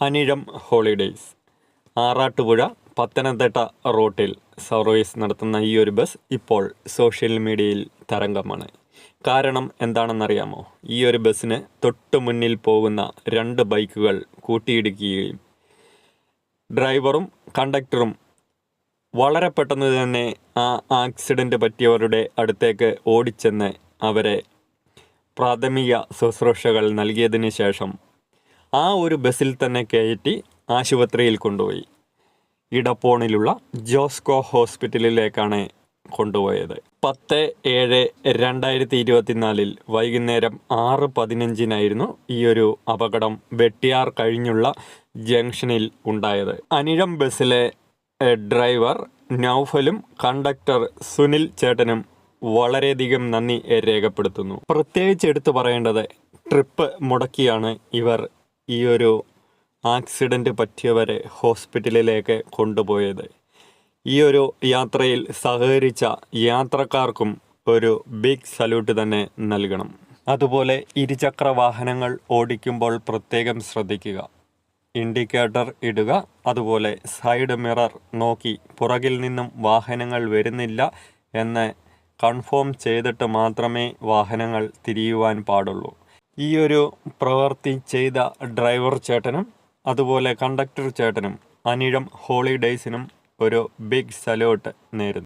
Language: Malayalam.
അനിഴം ഹോളിഡേയ്സ്. ആറാട്ടുപുഴ പത്തനംതിട്ട റൂട്ടിൽ സർവീസ് നടത്തുന്ന ഈ ഒരു ബസ് ഇപ്പോൾ സോഷ്യൽ മീഡിയയിൽ തരംഗമാണ്. കാരണം എന്താണെന്നറിയാമോ? ഈ ഒരു ബസ്സിന് തൊട്ടു മുന്നിൽ പോകുന്ന രണ്ട് ബൈക്കുകൾ കൂട്ടിയിടിക്കുകയും ഡ്രൈവറും കണ്ടക്ടറും വളരെ പെട്ടെന്ന് തന്നെ ആ ആക്സിഡന്റ് പറ്റിയവരുടെ അടുത്തേക്ക് ഓടിച്ചെന്ന് അവരെ പ്രാഥമിക ശുശ്രൂഷകൾ നൽകിയതിന് ശേഷം ആ ഒരു ബസ്സിൽ തന്നെ കയറ്റി ആശുപത്രിയിൽ കൊണ്ടുപോയി. ഇടപ്പോണിലുള്ള ജോസ്കോ ഹോസ്പിറ്റലിലേക്കാണ് കൊണ്ടുപോയത്. പത്ത് ഏഴ് രണ്ടായിരത്തി ഇരുപത്തിനാലിൽ വൈകുന്നേരം ആറ് പതിനഞ്ചിനായിരുന്നു ഈ ഒരു അപകടം വെട്ടിയാർ കഴിഞ്ഞുള്ള ജംഗ്ഷനിൽ ഉണ്ടായത്. അനിഴം ബസ്സിലെ ഡ്രൈവർ നൗഫലും കണ്ടക്ടർ സുനിൽ ചേട്ടനും വളരെയധികം നന്ദി രേഖപ്പെടുത്തുന്നു. പ്രത്യേകിച്ച് എടുത്തു പറയേണ്ടത് ട്രിപ്പ് മുടക്കിയാണ് ഇവർ ഈ ഒരു ആക്സിഡന്റ് പറ്റിയവരെ ഹോസ്പിറ്റലിലേക്ക് കൊണ്ടുപോയത്. ഈ ഒരു യാത്രയിൽ സഹകരിച്ച യാത്രക്കാർക്കും ഒരു ബിഗ് സല്യൂട്ട് തന്നെ നൽകണം. അതുപോലെ ഇരുചക്ര വാഹനങ്ങൾ ഓടിക്കുമ്പോൾ പ്രത്യേകം ശ്രദ്ധിക്കുക. ഇൻഡിക്കേറ്റർ ഇടുക അതുപോലെ സൈഡ് മിറർ നോക്കി പുറകിൽ നിന്നും വാഹനങ്ങൾ വരുന്നില്ല എന്ന് കൺഫേം ചെയ്തിട്ട് മാത്രമേ വാഹനങ്ങൾ തിരിയുവാൻ പാടുള്ളൂ. ഈ ഒരു പ്രവൃത്തി ചെയ്ത ഡ്രൈവർ ചേട്ടനും അതുപോലെ കണ്ടക്ടർ ചേട്ടനും അനിഴം ഹോളിഡേയ്സിനും ഒരു ബിഗ് സല്യൂട്ട് നേരുന്നു.